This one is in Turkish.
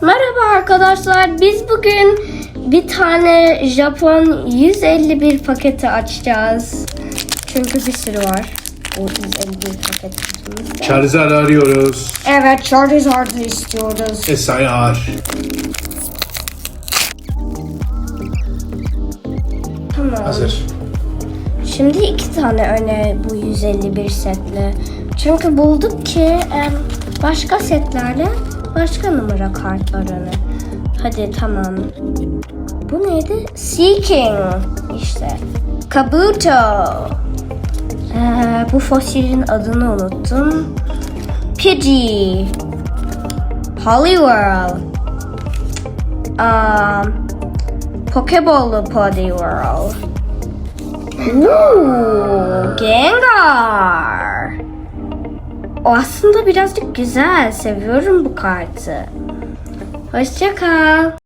Merhaba arkadaşlar. Biz bugün bir tane Japon 151 paketi açacağız. Çünkü bir sürü var. O 151 paketimizde. Charizard arıyoruz. Evet, Charizard'ı istiyoruz. SIR. Tamam. Hazır. Şimdi iki tane öne bu 151 setle. Çünkü bulduk ki başka setlerle başka numara kartlarını. Hadi tamam. Bu neydi? Seeking. İşte. Kabuto. Ee, bu fosilin adını unuttum. Pidgey. Poliwhirl. Um, Pokeball Poliwhirl. Ooh, O aslında birazcık güzel. Seviyorum bu kartı. Hoşça kal.